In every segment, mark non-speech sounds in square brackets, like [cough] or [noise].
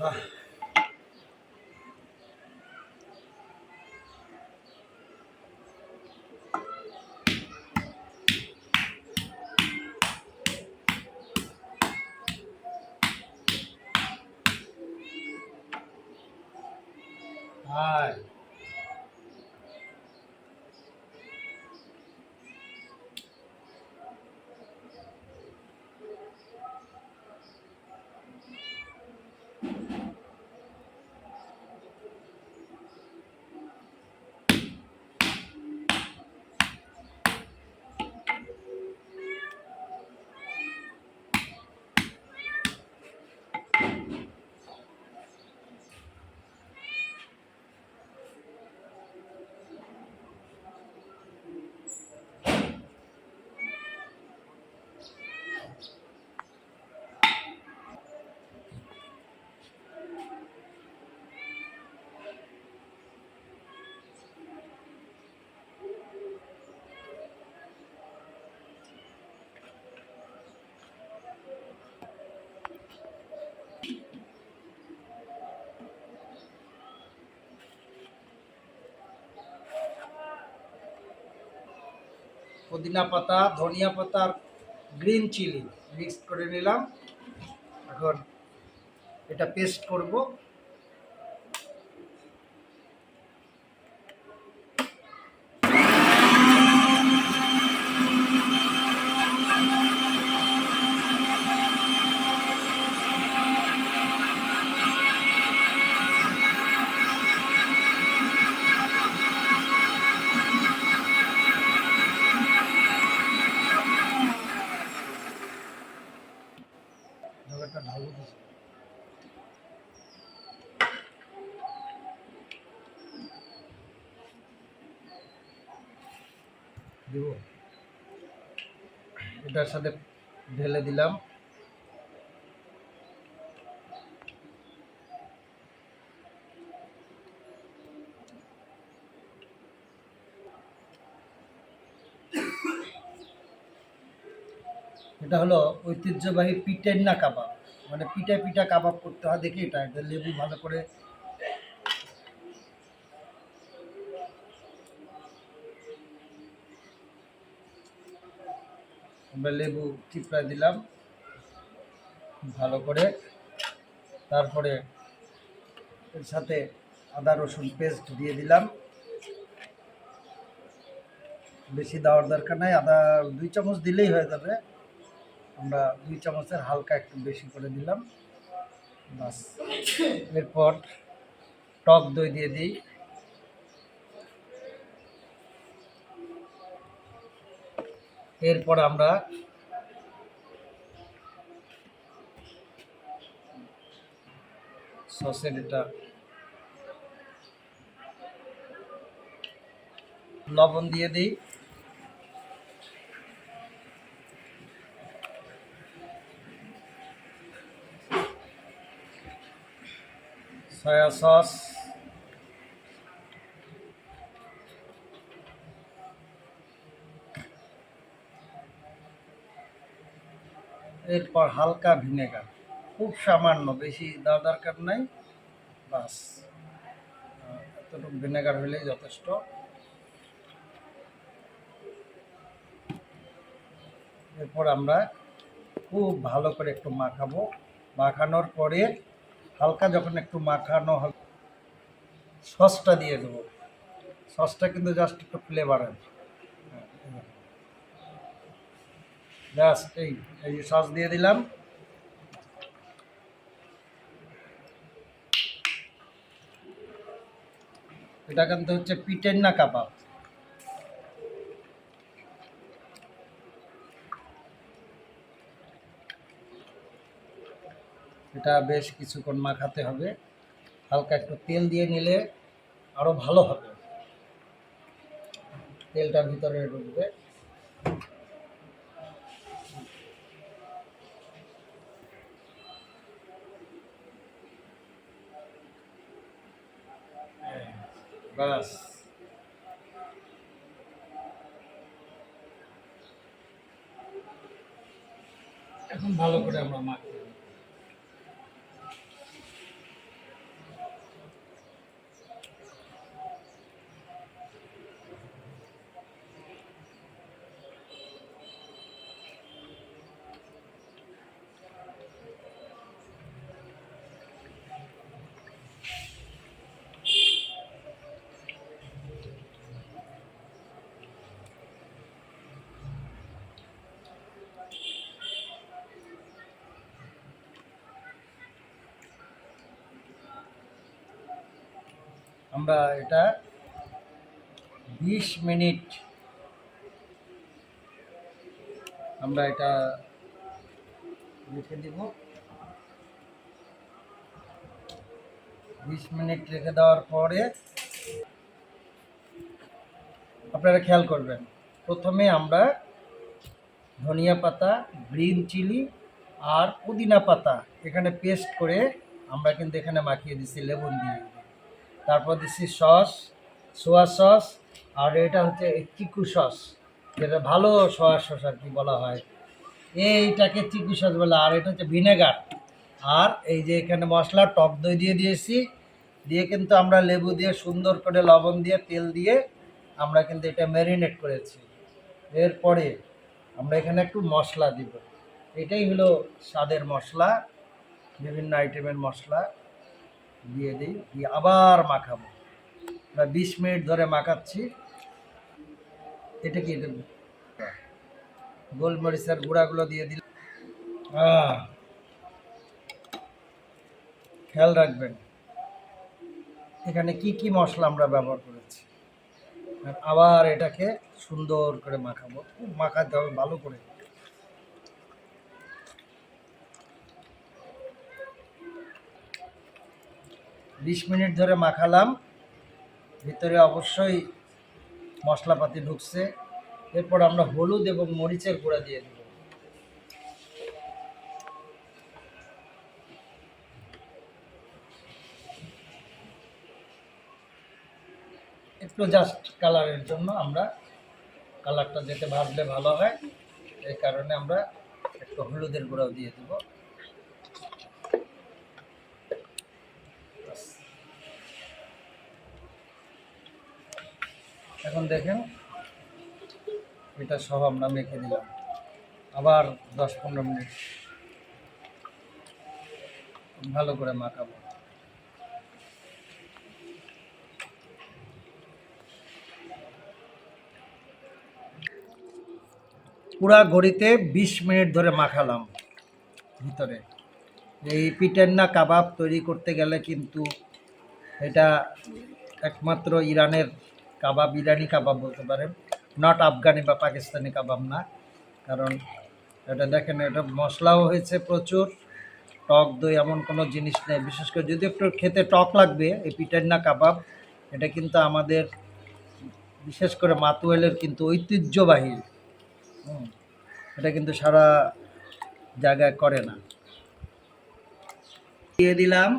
আহ, [sighs] [sighs] পুদিনা পাতা ধনিয়া পাতা আর গ্রিন চিলি মিক্স করে নিলাম। এখন এটা পেস্ট করব। এটার সাথে ঢেলে দিলাম। এটা হলো ঐতিহ্যবাহী পিটেন্না কাবাব। মানে পিঠা পিঠা কাবাব করতে হয় দেখি এটা লেবু ভালো করে আমরা লেবু চিপড়া দিলাম, ভালো করে। তারপরে এর সাথে আদা, রসুন পেস্ট দিয়ে দিলাম। বেশি দেওয়ার দরকার নাই, আদা দুই চামচ দিলেই হয়ে যাবে। আমরা দুই চামচের হালকা একটু বেশি করে দিলাম। বাস এরপর টক দই দিয়ে দিই। এরপর আমরা সসের এটা লবণ দিয়ে দিই। Soy sauce. এরপর হালকা ভিনেগার, খুব সামান্য, বেশি দেওয়ার দরকার নাই, বাস। এতটুকু ভিনেগার হলেই যথেষ্ট। এরপর আমরা খুব ভালো করে একটু মাখাবো। মাখানোর পরে হালকা যখন একটু মাখানো সসটা দিয়ে দেবো। সসটা কিন্তু জাস্ট একটু ফ্লেভার আছে জাস্ট এই এই সস দিয়ে দিলাম। এটা কিন্তু হচ্ছে পিটেন্না কাবাব। এটা বেশ কিছুক্ষণ মাখাতে হবে। হালকা একটু তেল দিয়ে নিলে আরও ভালো হবে। তেলটা ভিতরে ঢুকবে। বাস এখন ভালো করে আমরা মাখবো আমরা এটা বিশ মিনিট আমরা এটা রেখে দিব। বিশ মিনিট রেখে দেওয়ার পরে আপনারা খেয়াল করবেন, প্রথমে আমরা ধনিয়া পাতা, গ্রিন চিলি আর পুদিনা পাতা এখানে পেস্ট করে আমরা কিন্তু এখানে মাখিয়ে দিচ্ছি, লেবুন দিয়ে। তারপর দিচ্ছি সস, সোয়া সস, আর এটা হচ্ছে চিকু সস, যেটা ভালো সোয়া সস আর কি বলা হয়। এইটাকে চিকু সস বলে, আর এটা হচ্ছে ভিনেগার। আর এই যে এখানে মশলা, টক দই দিয়ে দিয়েছি। দিয়ে কিন্তু আমরা লেবু দিয়ে সুন্দর করে লবণ দিয়ে, তেল দিয়ে আমরা কিন্তু এটা ম্যারিনেট করেছি। এরপরে আমরা এখানে একটু মশলা দিব। এটাই হলো স্বাদের মশলা, বিভিন্ন আইটেমের মশলা। দিয়ে দিই, দিয়ে আবার মাখাবো। বিশ মিনিট ধরে মাখাচ্ছি। এটা কি গোলমরিচের গুঁড়াগুলো দিয়ে দিল খেয়াল রাখবেন, এখানে কি কি মশলা আমরা ব্যবহার করেছি। আবার এটাকে সুন্দর করে মাখাবো। খুব মাখাতে হবে, ভালো করে। বিশ মিনিট ধরে মাখালাম। ভিতরে অবশ্যই মশলাপাতি ঢুকছে। এরপর আমরা হলুদ এবং মরিচের গুঁড়া দিয়ে দেব। একটু জাস্ট কালারের জন্য আমরা কালারটা যেতে ভাজলে ভালো হয়, এই কারণে আমরা একটু হলুদের গুঁড়াও দিয়ে দেবো। এখন দেখেন, এটা সব আমরা মেখে দিলাম। আবার দশ পনেরো মিনিট ভালো করে মাখাবো। পুরা ঘড়িতে বিশ মিনিট ধরে মাখালাম ভিতরে। এই পিটেন্না কাবাব তৈরি করতে গেলে কিন্তু এটা একমাত্র ইরানের কাবাব, ইরানি কাবাব বলতে পারেন। নট আফগানি বা পাকিস্তানি কাবাব না। কারণ এটা দেখেন, এটা মশলাও হয়েছে প্রচুর। টক দই এমন কোনো জিনিস নেই। বিশেষ করে যদি একটু খেতে টক লাগবে, এই পিটার না কাবাব, এটা কিন্তু আমাদের বিশেষ করে মাতুয়েলের কিন্তু ঐতিহ্যবাহী। এটা কিন্তু সারা জায়গায় করে না। দিয়ে দিলাম।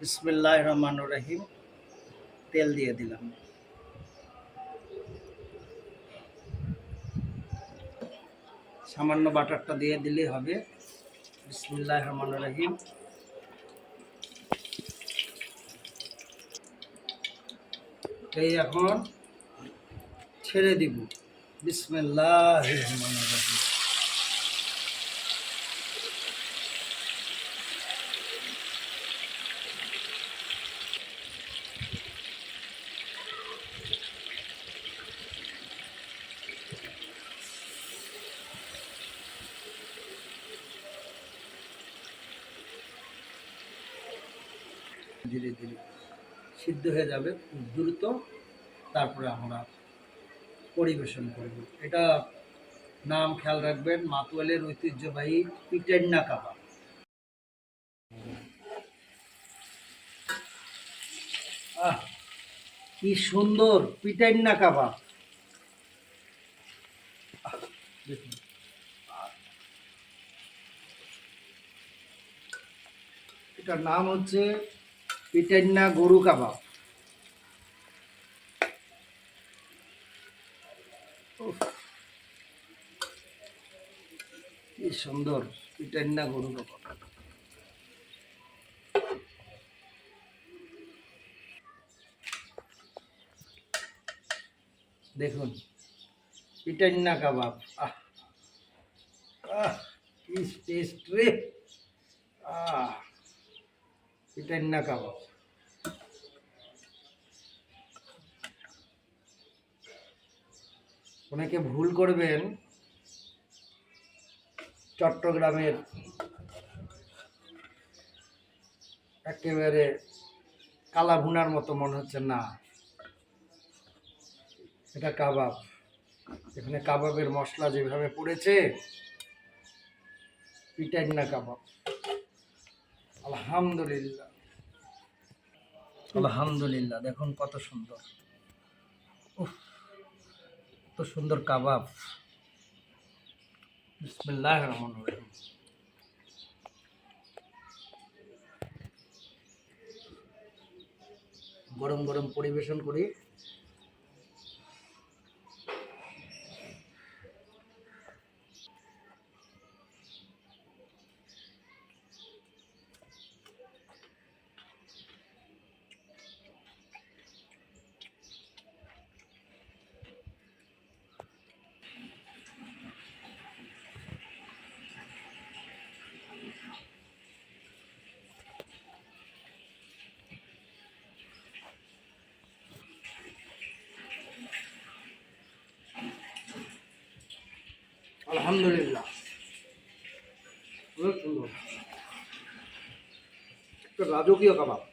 বিসমিল্লাহ রহমান রহিম। তেল দিয়ে দিলাম। সামান্য বাটারটা দিয়ে দিলেই হবে। বিসমিল্লাহ রহমান রহিম। এই এখন ছেড়ে দিব। বিসমিল্লাহ রহমান রহিম। ধীরে ধীরে সিদ্ধ হয়ে যাবে, খুব দ্রুত তারপরে আমরা পরিবেশন করব। এটা নাম খেয়াল রাখবেন, মাতুয়ালের ঐতিহ্যবাহী পিটেন্না কাবাব আহ, কি সুন্দর পিটাইন্না কাবাব দেখুন। এটার নাম হচ্ছে পিটাইন্না গরু কাবাব? কি সুন্দর পিটাইন্না গরু কাবাব। দেখুন পিটাইন্না কাবাব, আহ। আহ, কি টেস্ট রে। পিটাইন্না কাবাব অনেকে ভুল করবেন। চট্টগ্রামের একেবারে কালা ভুনার মতো মনে হচ্ছে, না। এটা কাবাব। এখানে কাবাবের মশলা যেভাবে পড়েছে পিটাইনা কাবাব। আলহামদুলিল্লাহ। আলহামদুলিল্লাহ, দেখুন কত সুন্দর। উফ, কত সুন্দর কাবাব। বিসমিল্লাহ রহমান রহিম। গরম গরম পরিবেশন করি। আলহামদুলিল্লাহ। খুব সুন্দর। রাজকীয় কাবাব।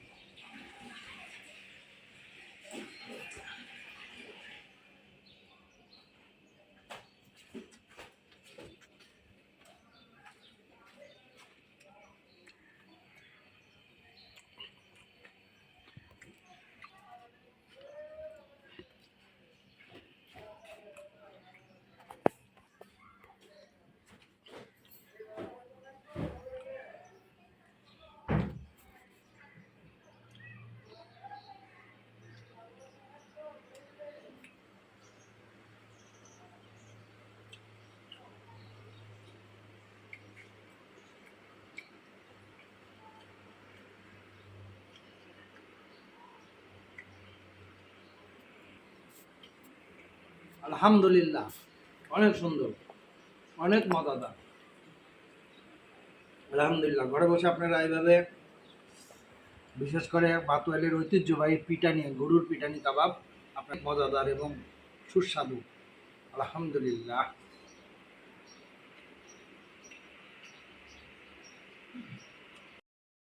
আলহামদুলিল্লাহ। অনেক সুন্দর। অনেক মজাদার। আলহামদুলিল্লাহ। ঘরে বসে আপনারা এইভাবে বিশেষ করে বাতুয়ালের ঐতিহ্যবাহী পিটানি গরুর পিটানি কাবাব আপনার মজাদার এবং সুস্বাদু। আলহামদুলিল্লাহ।